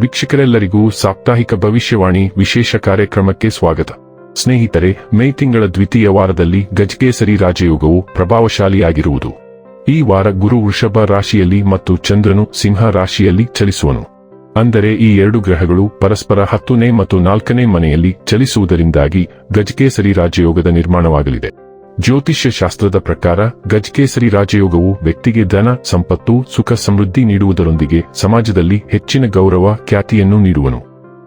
ವೀಕ್ಷಕರೆಲ್ಲರಿಗೂ ಸಾಪ್ತಾಹಿಕ ಭವಿಷ್ಯವಾಣಿ ವಿಶೇಷ ಕಾರ್ಯಕ್ರಮಕ್ಕೆ ಸ್ವಾಗತ. ಸ್ನೇಹಿತರೆ, ಮೇ ತಿಂಗಳ ದ್ವಿತೀಯ ವಾರದಲ್ಲಿ ಗಜಕೇಸರಿ ರಾಜಯೋಗವು ಪ್ರಭಾವಶಾಲಿಯಾಗಿರುವುದು. ಈ ವಾರ ಗುರು ವೃಷಭ ರಾಶಿಯಲ್ಲಿ ಮತ್ತು ಚಂದ್ರನು ಸಿಂಹ ರಾಶಿಯಲ್ಲಿ ಚಲಿಸುವನು. ಅಂದರೆ ಈ ಎರಡು ಗ್ರಹಗಳು ಪರಸ್ಪರ ಹತ್ತನೇ ಮತ್ತು ನಾಲ್ಕನೇ ಮನೆಯಲ್ಲಿ ಚಲಿಸುವುದರಿಂದಾಗಿ ಗಜಕೇಸರಿ ರಾಜಯೋಗದ ನಿರ್ಮಾಣವಾಗಲಿದೆ. ಜ್ಯೋತಿಷ್ಯ ಶಾಸ್ತ್ರದ ಪ್ರಕಾರ ಗಜಕೇಸರಿ ರಾಜಯೋಗವು ವ್ಯಕ್ತಿಗೆ ಧನ, ಸಂಪತ್ತು, ಸುಖ, ಸಮೃದ್ಧಿ ನೀಡುವುದರೊಂದಿಗೆ ಸಮಾಜದಲ್ಲಿ ಹೆಚ್ಚಿನ ಗೌರವ, ಖ್ಯಾತಿಯನ್ನು ನೀಡುವನು.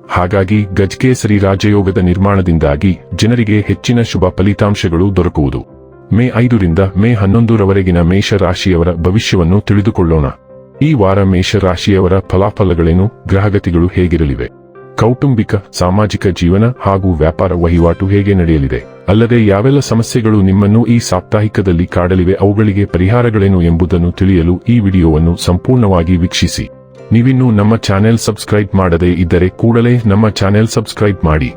ಹಾಗಾಗಿ ಗಜಕೇಸರಿ ರಾಜಯೋಗದ ನಿರ್ಮಾಣದಿಂದಾಗಿ ಜನರಿಗೆ ಹೆಚ್ಚಿನ ಶುಭ ಫಲಿತಾಂಶಗಳು ದೊರಕುವುದು. ಮೇ ಐದರಿಂದ ಮೇ ಹನ್ನೊಂದರವರೆಗಿನ ಮೇಷ ರಾಶಿಯವರ ಭವಿಷ್ಯವನ್ನು ತಿಳಿದುಕೊಳ್ಳೋಣ. ಈ ವಾರ ಮೇಷ ರಾಶಿಯವರ ಫಲಾಫಲಗಳೇನು, ಗ್ರಹಗತಿಗಳು ಹೇಗಿರಲಿವೆ? ಕೌಟುಂಬಿಕ, ಸಾಮಾಜಿಕ ಜೀವನ ಹಾಗೂ ವ್ಯಾಪಾರ ವಹಿವಾಟು ಹೇಗೆ ನಡೆಯಲಿದೆ? ಅಲ್ಲದೆ ಯಾವೆಲ್ಲ ಸಮಸ್ಯೆಗಳು ನಿಮ್ಮನ್ನು ಈ ಸಾಪ್ತಾಹಿಕದಲ್ಲಿ ಕಾಡಲಿವೆ ಅವುಗಳಿಗೆ ಪರಿಹಾರಗಳೇನು ಎಂಬುದನ್ನು ತಿಳಿಯಲು ಈ ವಿಡಿಯೋವನ್ನು ಸಂಪೂರ್ಣವಾಗಿ ವೀಕ್ಷಿಸಿ. ನೀವಿನ್ನೂ ನಮ್ಮ ಚಾನೆಲ್ ಸಬ್ಸ್ಕ್ರೈಬ್ ಮಾಡದೇ ಇದ್ದರೆ ಕೂಡಲೇ ನಮ್ಮ ಚಾನೆಲ್ ಸಬ್ಸ್ಕ್ರೈಬ್ ಮಾಡಿ.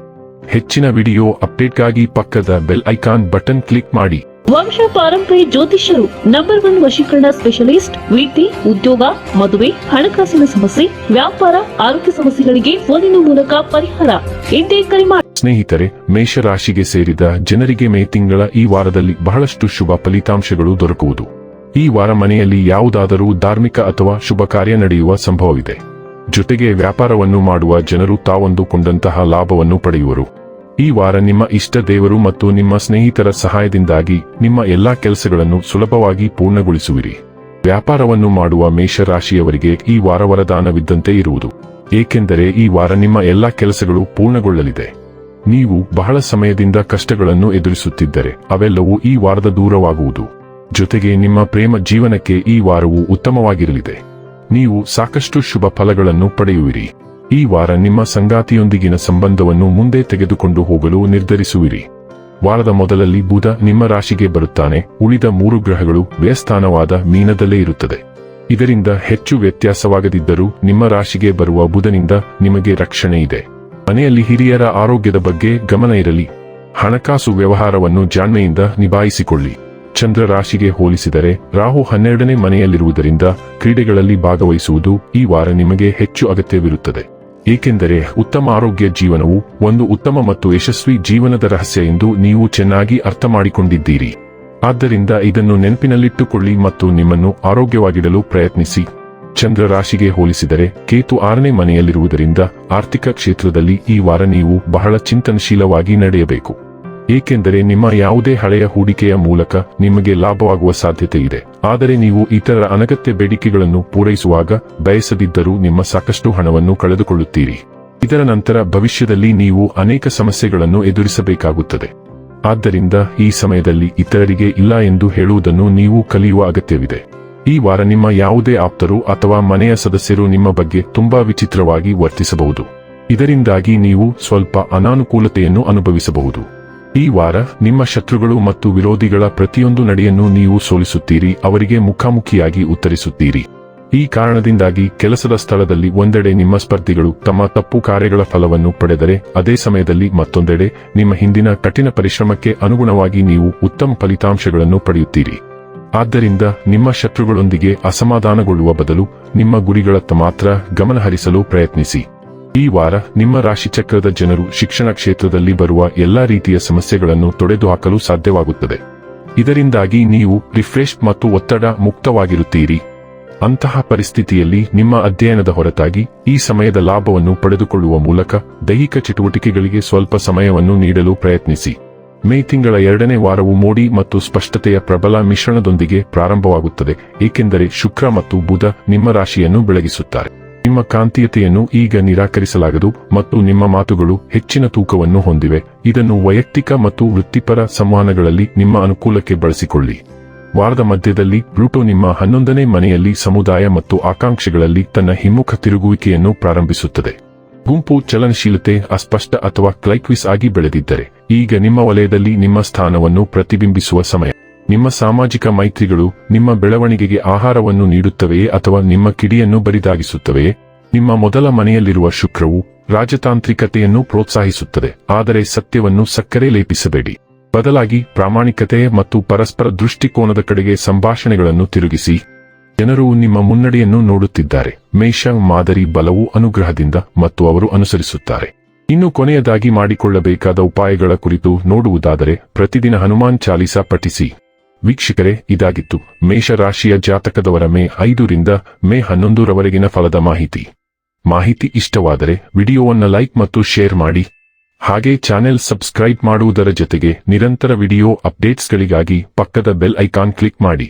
ಹೆಚ್ಚಿನ ವಿಡಿಯೋ ಅಪ್ಡೇಟ್ಗಾಗಿ ಪಕ್ಕದ ಬೆಲ್ ಐಕಾನ್ ಬಟನ್ ಕ್ಲಿಕ್ ಮಾಡಿ. ವಂಶ ಪಾರಂಪರಿ ಜ್ಯೋತಿಷ್ಯರು ನಂಬರ್ ಒನ್ ವಶೀಕರಣ ಸ್ಪೆಷಲಿಸ್ಟ್ ವೃತ್ತಿ ಉದ್ಯೋಗ ಮದುವೆ ಹಣಕಾಸಿನ ಸಮಸ್ಯೆ ವ್ಯಾಪಾರ ಆರೋಗ್ಯ ಸಮಸ್ಯೆಗಳಿಗೆ ಫೋನಿನ ಮೂಲಕ ಪರಿಹಾರ. ಇಂದೇ ಕರೆ ಮಾಡಿ ಸ್ನೇಹಿತರೆ ಮೇಷರಾಶಿಗೆ ಸೇರಿದ ಜನರಿಗೆ ಮೇ ತಿಂಗಳ ಈ ವಾರದಲ್ಲಿ ಬಹಳಷ್ಟು ಶುಭ ಫಲಿತಾಂಶಗಳು ದೊರಕುವುದು. ಈ ವಾರ ಮನೆಯಲ್ಲಿ ಯಾವುದಾದರೂ ಧಾರ್ಮಿಕ ಅಥವಾ ಶುಭ ಕಾರ್ಯ ನಡೆಯುವ ಸಂಭವವಿದೆ. ಜೊತೆಗೆ ವ್ಯಾಪಾರವನ್ನು ಮಾಡುವ ಜನರು ತಾವೊಂದುಕೊಂಡಂತಹ ಲಾಭವನ್ನು ಪಡೆಯುವರು. ಈ ವಾರ ನಿಮ್ಮ ಇಷ್ಟ ದೇವರು ಮತ್ತು ನಿಮ್ಮ ಸ್ನೇಹಿತರ ಸಹಾಯದಿಂದಾಗಿ ನಿಮ್ಮ ಎಲ್ಲಾ ಕೆಲಸಗಳನ್ನು ಸುಲಭವಾಗಿ ಪೂರ್ಣಗೊಳಿಸುವಿರಿ. ವ್ಯಾಪಾರವನ್ನು ಮಾಡುವ ಮೇಷರಾಶಿಯವರಿಗೆ ಈ ವಾರ ವರದಾನವಿದ್ದಂತೆ ಇರುವುದು. ಏಕೆಂದರೆ ಈ ವಾರ ನಿಮ್ಮ ಎಲ್ಲಾ ಕೆಲಸಗಳು ಪೂರ್ಣಗೊಳ್ಳಲಿದೆ. ನೀವು ಬಹಳ ಸಮಯದಿಂದ ಕಷ್ಟಗಳನ್ನು ಎದುರಿಸುತ್ತಿದ್ದರೆ ಅವೆಲ್ಲವೂ ಈ ವಾರದ ದೂರವಾಗುವುದು. ಜೊತೆಗೆ ನಿಮ್ಮ ಪ್ರೇಮ ಜೀವನಕ್ಕೆ ಈ ವಾರವು ಉತ್ತಮವಾಗಿರಲಿದೆ. ನೀವು ಸಾಕಷ್ಟು ಶುಭ ಫಲಗಳನ್ನು ಪಡೆಯುವಿರಿ. ಈ ವಾರ ನಿಮ್ಮ ಸಂಗಾತಿಯೊಂದಿಗಿನ ಸಂಬಂಧವನ್ನು ಮುಂದೆ ತೆಗೆದುಕೊಂಡು ಹೋಗಲು ನಿರ್ಧರಿಸುವಿರಿ. ವಾರದ ಮೊದಲಲ್ಲಿ ಬುಧ ನಿಮ್ಮ ರಾಶಿಗೆ ಬರುತ್ತಾನೆ. ಉಳಿದ ಮೂರು ಗ್ರಹಗಳು ವ್ಯಸ್ಥಾನವಾದ ಮೀನದಲ್ಲೇ ಇರುತ್ತದೆ. ಇದರಿಂದ ಹೆಚ್ಚು ವ್ಯತ್ಯಾಸವಾಗದಿದ್ದರೂ ನಿಮ್ಮ ರಾಶಿಗೆ ಬರುವ ಬುಧನಿಂದ ನಿಮಗೆ ರಕ್ಷಣೆ ಇದೆ. ಮನೆಯಲ್ಲಿ ಹಿರಿಯರ ಆರೋಗ್ಯದ ಬಗ್ಗೆ ಗಮನ ಇರಲಿ. ಹಣಕಾಸು ವ್ಯವಹಾರವನ್ನು ಜಾಣ್ಮೆಯಿಂದ ನಿಭಾಯಿಸಿಕೊಳ್ಳಿ. ಚಂದ್ರ ರಾಶಿಗೆ ಹೋಲಿಸಿದರೆ ರಾಹು ಹನ್ನೆರಡನೇ ಮನೆಯಲ್ಲಿರುವುದರಿಂದ ಕ್ರೀಡೆಗಳಲ್ಲಿ ಭಾಗವಹಿಸುವುದು ಈ ವಾರ ನಿಮಗೆ ಹೆಚ್ಚು ಅಗತ್ಯವಿರುತ್ತದೆ. ಏಕೆಂದರೆ ಉತ್ತಮ ಆರೋಗ್ಯ ಜೀವನವು ಒಂದು ಉತ್ತಮ ಮತ್ತು ಯಶಸ್ವಿ ಜೀವನದ ರಹಸ್ಯ ಎಂದು ನೀವು ಚೆನ್ನಾಗಿ ಅರ್ಥ ಮಾಡಿಕೊಂಡಿದ್ದೀರಿ ಆದ್ದರಿಂದ ಇದನ್ನು ನೆನಪಿನಲ್ಲಿಟ್ಟುಕೊಳ್ಳಿ ಮತ್ತು ನಿಮ್ಮನ್ನು ಆರೋಗ್ಯವಾಗಿಡಲು ಪ್ರಯತ್ನಿಸಿ. ಚಂದ್ರ ರಾಶಿಗೆ ಹೋಲಿಸಿದರೆ ಕೇತು ಆರನೇ ಮನೆಯಲ್ಲಿರುವುದರಿಂದ ಆರ್ಥಿಕ ಕ್ಷೇತ್ರದಲ್ಲಿ ಈ ವಾರ ನೀವು ಬಹಳ ಚಿಂತನಶೀಲವಾಗಿ ನಡೆಯಬೇಕು. ಏಕೆಂದರೆ ನಿಮ್ಮ ಯಾವುದೇ ಹಳೆಯ ಹೂಡಿಕೆಯ ಮೂಲಕ ನಿಮಗೆ ಲಾಭವಾಗುವ ಸಾಧ್ಯತೆ ಇದೆ ಆದರೆ ನೀವು ಇತರ ಅನಗತ್ಯ ಬೇಡಿಕೆಗಳನ್ನು ಪೂರೈಸುವಾಗ ಬಯಸದಿದ್ದರೂ ನಿಮ್ಮ ಸಾಕಷ್ಟು ಹಣವನ್ನು ಕಳೆದುಕೊಳ್ಳುತ್ತೀರಿ. ಇದರ ನಂತರ ಭವಿಷ್ಯದಲ್ಲಿ ನೀವು ಅನೇಕ ಸಮಸ್ಯೆಗಳನ್ನು ಎದುರಿಸಬೇಕಾಗುತ್ತದೆ. ಆದ್ದರಿಂದ ಈ ಸಮಯದಲ್ಲಿ ಇತರರಿಗೆ ಇಲ್ಲ ಎಂದು ಹೇಳುವುದನ್ನು ನೀವು ಕಲಿಯುವ ಅಗತ್ಯವಿದೆ. ಈ ವಾರ ನಿಮ್ಮ ಯಾವುದೇ ಆಪ್ತರು ಅಥವಾ ಮನೆಯ ಸದಸ್ಯರು ನಿಮ್ಮ ಬಗ್ಗೆ ತುಂಬಾ ವಿಚಿತ್ರವಾಗಿ ವರ್ತಿಸಬಹುದು. ಇದರಿಂದಾಗಿ ನೀವು ಸ್ವಲ್ಪ ಅನಾನುಕೂಲತೆಯನ್ನು ಅನುಭವಿಸಬಹುದು. ಈ ವಾರ ನಿಮ್ಮ ಶತ್ರುಗಳು ಮತ್ತು ವಿರೋಧಿಗಳ ಪ್ರತಿಯೊಂದು ನಡೆಯನ್ನು ನೀವು ಸೋಲಿಸುತ್ತೀರಿ, ಅವರಿಗೆ ಮುಖಾಮುಖಿಯಾಗಿ ಉತ್ತರಿಸುತ್ತೀರಿ. ಈ ಕಾರಣದಿಂದಾಗಿ ಕೆಲಸದ ಸ್ಥಳದಲ್ಲಿ ಒಂದೆಡೆ ನಿಮ್ಮ ಸ್ಪರ್ಧಿಗಳು ತಮ್ಮ ತಪ್ಪು ಕಾರ್ಯಗಳ ಫಲವನ್ನು ಪಡೆದರೆ, ಅದೇ ಸಮಯದಲ್ಲಿ ಮತ್ತೊಂದೆಡೆ ನಿಮ್ಮ ಹಿಂದಿನ ಕಠಿಣ ಪರಿಶ್ರಮಕ್ಕೆ ಅನುಗುಣವಾಗಿ ನೀವು ಉತ್ತಮ ಫಲಿತಾಂಶಗಳನ್ನು ಪಡೆಯುತ್ತೀರಿ. ಆದ್ದರಿಂದ ನಿಮ್ಮ ಶತ್ರುಗಳೊಂದಿಗೆ ಅಸಮಾಧಾನಗೊಳ್ಳುವ ಬದಲು ನಿಮ್ಮ ಗುರಿಗಳತ್ತ ಮಾತ್ರ ಗಮನಹರಿಸಲು ಪ್ರಯತ್ನಿಸಿ. ಈ ವಾರ ನಿಮ್ಮ ರಾಶಿಚಕ್ರದ ಜನರು ಶಿಕ್ಷಣ ಕ್ಷೇತ್ರದಲ್ಲಿ ಬರುವ ಎಲ್ಲಾ ರೀತಿಯ ಸಮಸ್ಯೆಗಳನ್ನು ತೊಡೆದುಹಾಕಲು ಸಾಧ್ಯವಾಗುತ್ತದೆ. ಇದರಿಂದಾಗಿ ನೀವು ರಿಫ್ರೆಶ್ ಮತ್ತು ಒತ್ತಡ ಮುಕ್ತವಾಗಿರುತ್ತೀರಿ. ಅಂತಹ ಪರಿಸ್ಥಿತಿಯಲ್ಲಿ ನಿಮ್ಮ ಅಧ್ಯಯನದ ಹೊರತಾಗಿ ಈ ಸಮಯದ ಲಾಭವನ್ನು ಪಡೆದುಕೊಳ್ಳುವ ಮೂಲಕ ದೈಹಿಕ ಚಟುವಟಿಕೆಗಳಿಗೆ ಸ್ವಲ್ಪ ಸಮಯವನ್ನು ನೀಡಲು ಪ್ರಯತ್ನಿಸಿ. ಮೇ ತಿಂಗಳ ಎರಡನೇ ವಾರವು ಮೋಡಿ ಮತ್ತು ಸ್ಪಷ್ಟತೆಯ ಪ್ರಬಲ ಮಿಶ್ರಣದೊಂದಿಗೆ ಪ್ರಾರಂಭವಾಗುತ್ತದೆ, ಏಕೆಂದರೆ ಶುಕ್ರ ಮತ್ತು ಬುಧ ನಿಮ್ಮ ರಾಶಿಯನ್ನು ಬೆಳಗಿಸುತ್ತಾರೆ. ನಿಮ್ಮ ಕಾಂತೀಯತೆಯನ್ನು ಈಗ ನಿರಾಕರಿಸಲಾಗದು ಮತ್ತು ನಿಮ್ಮ ಮಾತುಗಳು ಹೆಚ್ಚಿನ ತೂಕವನ್ನು ಹೊಂದಿವೆ. ಇದನ್ನು ವೈಯಕ್ತಿಕ ಮತ್ತು ವೃತ್ತಿಪರ ಸಂವಹನಗಳಲ್ಲಿ ನಿಮ್ಮ ಅನುಕೂಲಕ್ಕೆ ಬಳಸಿಕೊಳ್ಳಿ. ವಾರದ ಮಧ್ಯದಲ್ಲಿ ಪ್ಲೂಟೋ ನಿಮ್ಮ ಹನ್ನೊಂದನೇ ಮನೆಯಲ್ಲಿ ಸಮುದಾಯ ಮತ್ತು ಆಕಾಂಕ್ಷೆಗಳಲ್ಲಿ ತನ್ನ ಹಿಮ್ಮುಖ ತಿರುಗುವಿಕೆಯನ್ನು ಪ್ರಾರಂಭಿಸುತ್ತದೆ. ಗುಂಪು ಚಲನಶೀಲತೆ, ಅಸ್ಪಷ್ಟ ಅಥವಾ ಕ್ಲೈಕ್ವಿಸ್ ಆಗಿ ಬೆಳೆದಿದ್ದರೆ, ಈಗ ನಿಮ್ಮ ವಲಯದಲ್ಲಿ ನಿಮ್ಮ ಸ್ಥಾನವನ್ನು ಪ್ರತಿಬಿಂಬಿಸುವ ಸಮಯ. ನಿಮ್ಮ ಸಾಮಾಜಿಕ ಮೈತ್ರಿಗಳು ನಿಮ್ಮ ಬೆಳವಣಿಗೆಗೆ ಆಹಾರವನ್ನು ನೀಡುತ್ತವೆಯೇ ಅಥವಾ ನಿಮ್ಮ ಕಿಡಿಯನ್ನು ಬರಿದಾಗಿಸುತ್ತವೆಯೇ? ನಿಮ್ಮ ಮೊದಲ ಮನೆಯಲ್ಲಿರುವ ಶುಕ್ರವು ರಾಜತಾಂತ್ರಿಕತೆಯನ್ನು ಪ್ರೋತ್ಸಾಹಿಸುತ್ತದೆ, ಆದರೆ ಸತ್ಯವನ್ನು ಸಕ್ಕರೆ ಲೇಪಿಸಬೇಡಿ. ಬದಲಾಗಿ ಪ್ರಾಮಾಣಿಕತೆ ಮತ್ತು ಪರಸ್ಪರ ದೃಷ್ಟಿಕೋನದ ಕಡೆಗೆ ಸಂಭಾಷಣೆಗಳನ್ನು ತಿರುಗಿಸಿ. ಜನರು ನಿಮ್ಮ ಮುನ್ನಡೆಯನ್ನು ನೋಡುತ್ತಿದ್ದಾರೆ. ಮೇಷ ಮಾದರಿ ಬಲವು ಅನುಗ್ರಹದಿಂದ ಮತ್ತು ಅವರು ಅನುಸರಿಸುತ್ತಾರೆ. ಇನ್ನು ಕೊನೆಯದಾಗಿ ಮಾಡಿಕೊಳ್ಳಬೇಕಾದ ಉಪಾಯಗಳ ಕುರಿತು ನೋಡುವುದಾದರೆ ಪ್ರತಿದಿನ ಹನುಮಾನ್ ಚಾಲಿಸ ಪಠಿಸಿ. ವೀಕ್ಷಕರೇ, ಇದಾಗಿತ್ತು. ಮೇಷರಾಶಿಯ ಜಾತಕದವರ ಮೇ ಐದರಿಂದ ಮೇ ಹನ್ನೊಂದರವರೆಗಿನ ಫಲದ ಮಾಹಿತಿ. ಮಾಹಿತಿ ಇಷ್ಟವಾದರೆ ವಿಡಿಯೋವನ್ನು ಲೈಕ್ ಮತ್ತು ಶೇರ್ ಮಾಡಿ. ಹಾಗೆ ಚಾನೆಲ್ ಸಬ್ಸ್ಕ್ರೈಬ್ ಮಾಡುವುದರ ಜೊತೆಗೆ ನಿರಂತರ ವಿಡಿಯೋ ಅಪ್ಡೇಟ್ಸ್ಗಳಿಗಾಗಿ ಪಕ್ಕದ ಬೆಲ್ ಐಕಾನ್ ಕ್ಲಿಕ್ ಮಾಡಿ.